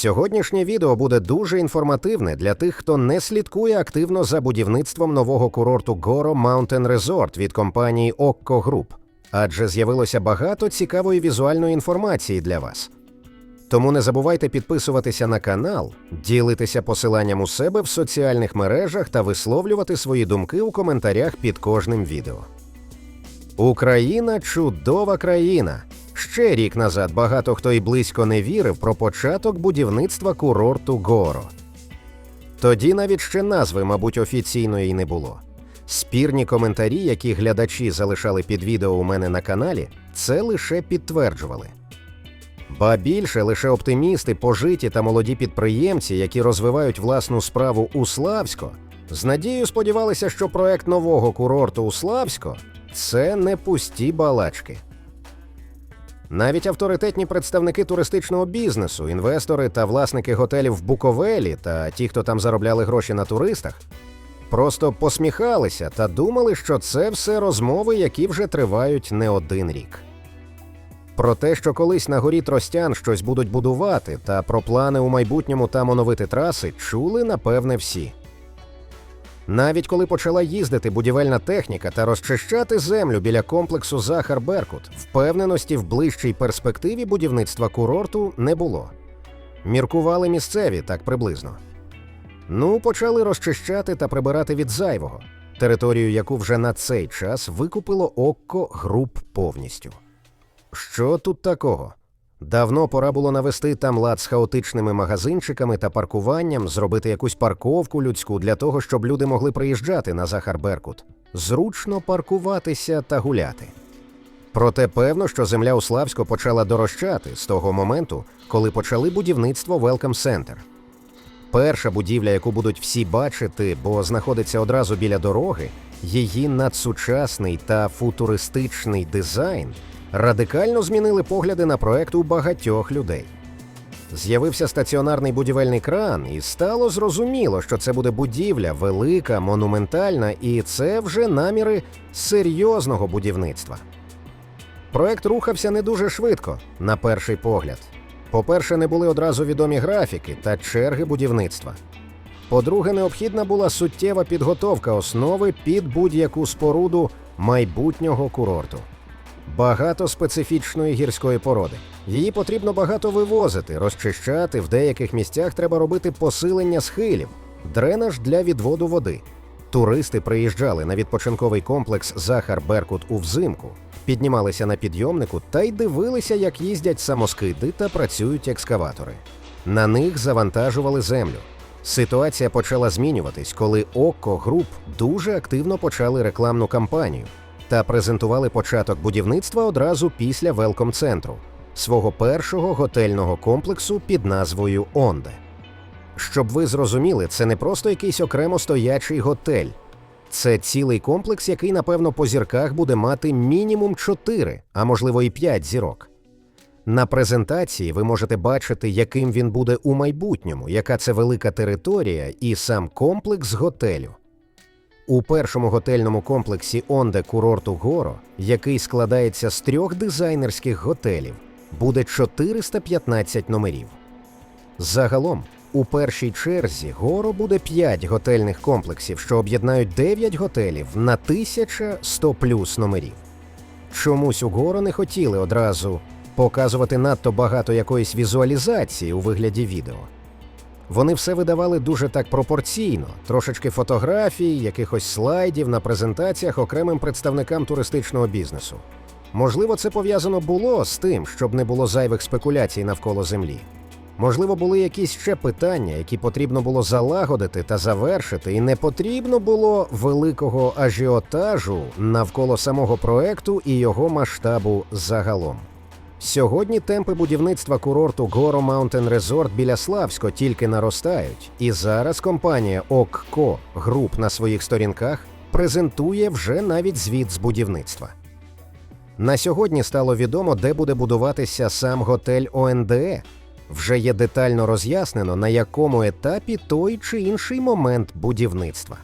Сьогоднішнє відео буде дуже інформативне для тих, хто не слідкує активно за будівництвом нового курорту Goro Mountain Resort від компанії Okko Group, адже з'явилося багато цікавої візуальної інформації для вас. Тому не забувайте підписуватися на канал, ділитися посиланням у себе в соціальних мережах та висловлювати свої думки у коментарях під кожним відео. Україна чудова країна. Ще рік назад багато хто й близько не вірив про початок будівництва курорту Горо. Тоді навіть ще назви, мабуть, офіційної не було. Спірні коментарі, які глядачі залишали під відео у мене на каналі, це лише підтверджували. Ба більше лише оптимісти, пожиті та молоді підприємці, які розвивають власну справу у Славсько, з надією сподівалися, що проект нового курорту у Славсько це не пусті балачки. Навіть авторитетні представники туристичного бізнесу, інвестори та власники готелів в Буковелі та ті, хто там заробляли гроші на туристах, просто посміхалися та думали, що це все розмови, які вже тривають не один рік. Про те, що колись на горі Тростян щось будуть будувати, та про плани у майбутньому там оновити траси, чули напевне всі. Навіть коли почала їздити будівельна техніка та розчищати землю біля комплексу Захар Беркут, впевненості в ближчій перспективі будівництва курорту не було. Міркували місцеві так приблизно. Ну, почали розчищати та прибирати від зайвого, територію, яку вже на цей час викупило Окко груп повністю. Що тут такого? Давно пора було навести там лад з хаотичними магазинчиками та паркуванням, зробити якусь парковку людську для того, щоб люди могли приїжджати на Захар Беркут, зручно паркуватися та гуляти. Проте певно, що земля у Славську почала дорожчати з того моменту, коли почали будівництво Welcome Center. Перша будівля, яку будуть всі бачити, бо знаходиться одразу біля дороги, її надсучасний та футуристичний дизайн радикально змінили погляди на проект у багатьох людей. З'явився стаціонарний будівельний кран, і стало зрозуміло, що це буде будівля велика, монументальна, і це вже наміри серйозного будівництва. Проект рухався не дуже швидко, на перший погляд. По-перше, не були одразу відомі графіки та черги будівництва. По-друге, необхідна була суттєва підготовка основи під будь-яку споруду майбутнього курорту. Багато специфічної гірської породи. Її потрібно багато вивозити, розчищати. В деяких місцях треба робити посилення схилів, дренаж для відводу води. Туристи приїжджали на відпочинковий комплекс Захар Беркут у взимку, піднімалися на підйомнику та й дивилися, як їздять самоскиди та працюють екскаватори. На них завантажували землю. Ситуація почала змінюватись, коли Окко Груп дуже активно почали рекламну кампанію та презентували початок будівництва одразу після велком центру свого першого готельного комплексу під назвою Онде. Щоб ви зрозуміли, це не просто якийсь окремо стоячий готель, це цілий комплекс, який, напевно, по зірках буде мати мінімум 4, а можливо і 5 зірок. На презентації ви можете бачити, яким він буде у майбутньому, яка це велика територія і сам комплекс готелю. У першому готельному комплексі Онде курорту Горо, який складається з трьох дизайнерських готелів, буде 415 номерів. Загалом, у першій черзі Горо буде 5 готельних комплексів, що об'єднають 9 готелів на 1100 плюс номерів. Чомусь у Горо не хотіли одразу показувати надто багато якоїсь візуалізації у вигляді відео. Вони все видавали дуже так пропорційно, трошечки фотографій, якихось слайдів на презентаціях окремим представникам туристичного бізнесу. Можливо, це пов'язано було з тим, щоб не було зайвих спекуляцій навколо землі. Можливо, були якісь ще питання, які потрібно було залагодити та завершити, і не потрібно було великого ажіотажу навколо самого проекту і його масштабу загалом. Сьогодні темпи будівництва курорту Горо Mountain Resort біля Славсько тільки наростають, і зараз компанія ОККО Груп на своїх сторінках презентує вже навіть звіт з будівництва. На сьогодні стало відомо, де буде будуватися сам готель ОНДЕ. Вже є детально роз'яснено, на якому етапі той чи інший момент будівництва.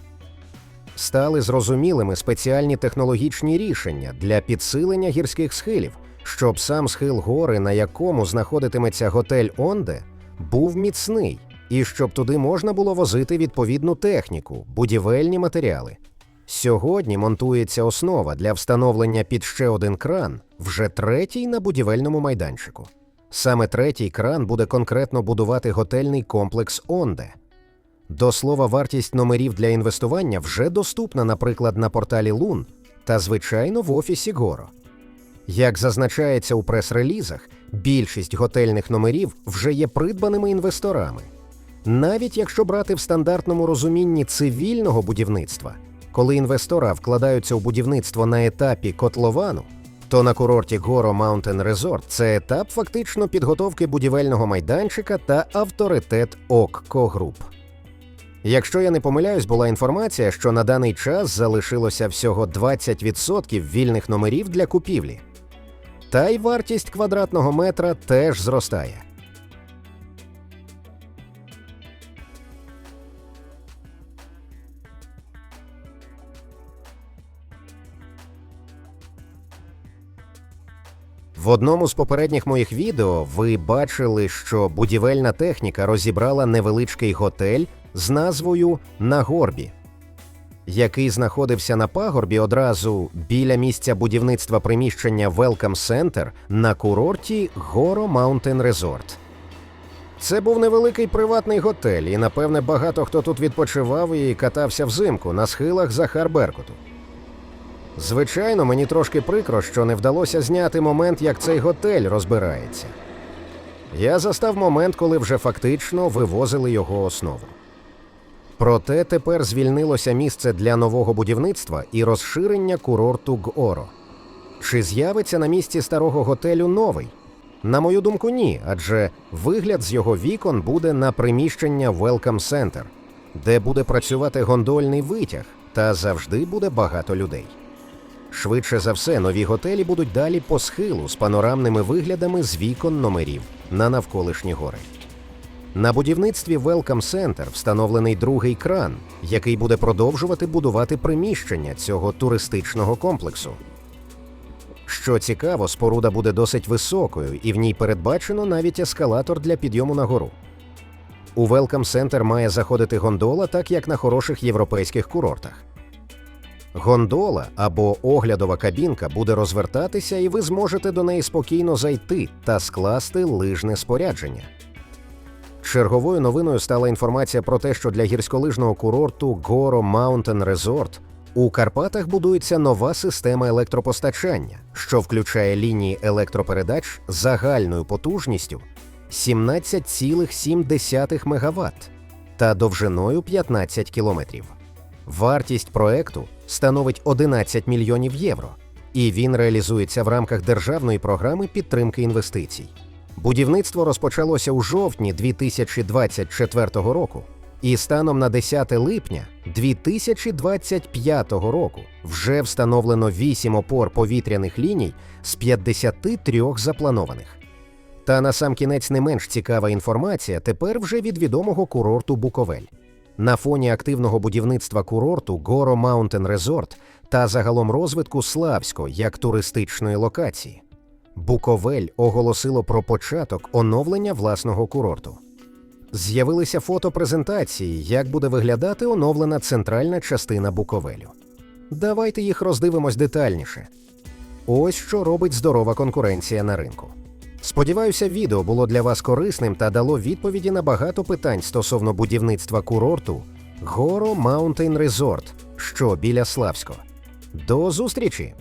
Стали зрозумілими спеціальні технологічні рішення для підсилення гірських схилів, щоб сам схил гори, на якому знаходитиметься готель Онде, був міцний, і щоб туди можна було возити відповідну техніку, будівельні матеріали. Сьогодні монтується основа для встановлення під ще один кран, вже третій на будівельному майданчику. Саме третій кран буде конкретно будувати готельний комплекс Онде. До слова, вартість номерів для інвестування вже доступна, наприклад, на порталі Лун та, звичайно, в офісі Горо. Як зазначається у прес-релізах, більшість готельних номерів вже є придбаними інвесторами. Навіть якщо брати в стандартному розумінні цивільного будівництва, коли інвестора вкладаються у будівництво на етапі котловану, то на курорті Горо Маунтен Резорт це етап фактично підготовки будівельного майданчика та авторитет ОККО Груп. Якщо я не помиляюсь, була інформація, що на даний час залишилося всього 20% вільних номерів для купівлі. Та й вартість квадратного метра теж зростає. В одному з попередніх моїх відео ви бачили, що будівельна техніка розібрала невеличкий готель з назвою На горбі, який знаходився на пагорбі одразу біля місця будівництва приміщення Welcome Center на курорті Горо Mountain Resort. Це був невеликий приватний готель, і напевне багато хто тут відпочивав і катався взимку на схилах Захар Беркуту. Звичайно, мені трошки прикро, що не вдалося зняти момент, як цей готель розбирається. Я застав момент, коли вже фактично вивозили його основу. Проте тепер звільнилося місце для нового будівництва і розширення курорту Горо. Чи з'явиться на місці старого готелю новий? На мою думку, ні, адже вигляд з його вікон буде на приміщення Welcome Center, де буде працювати гондольний витяг, та завжди буде багато людей. Швидше за все, нові готелі будуть далі по схилу з панорамними виглядами з вікон номерів на навколишні гори. На будівництві Welcome Center встановлений другий кран, який буде продовжувати будувати приміщення цього туристичного комплексу. Що цікаво, споруда буде досить високою, і в ній передбачено навіть ескалатор для підйому на гору. У Welcome Center має заходити гондола, так як на хороших європейських курортах. Гондола або оглядова кабінка буде розвертатися, і ви зможете до неї спокійно зайти та скласти лижне спорядження. Черговою новиною стала інформація про те, що для гірськолижного курорту Горо Mountain Resort у Карпатах будується нова система електропостачання, що включає лінії електропередач загальною потужністю 17,7 МВт та довжиною 15 кілометрів. Вартість проекту становить 11 мільйонів євро, і він реалізується в рамках державної програми підтримки інвестицій. Будівництво розпочалося у жовтні 2024 року, і станом на 10 липня 2025 року вже встановлено 8 опор повітряних ліній з 53 запланованих. Та на сам кінець не менш цікава інформація тепер вже від відомого курорту Буковель. На фоні активного будівництва курорту Горо Mountain Resort та загалом розвитку Славсько як туристичної локації. Буковель оголосило про початок оновлення власного курорту. З'явилися фото презентації, як буде виглядати оновлена центральна частина Буковелю. Давайте їх роздивимось детальніше. Ось що робить здорова конкуренція на ринку. Сподіваюся, відео було для вас корисним та дало відповіді на багато питань стосовно будівництва курорту Горо Mountain Resort, що біля Славсько. До зустрічі!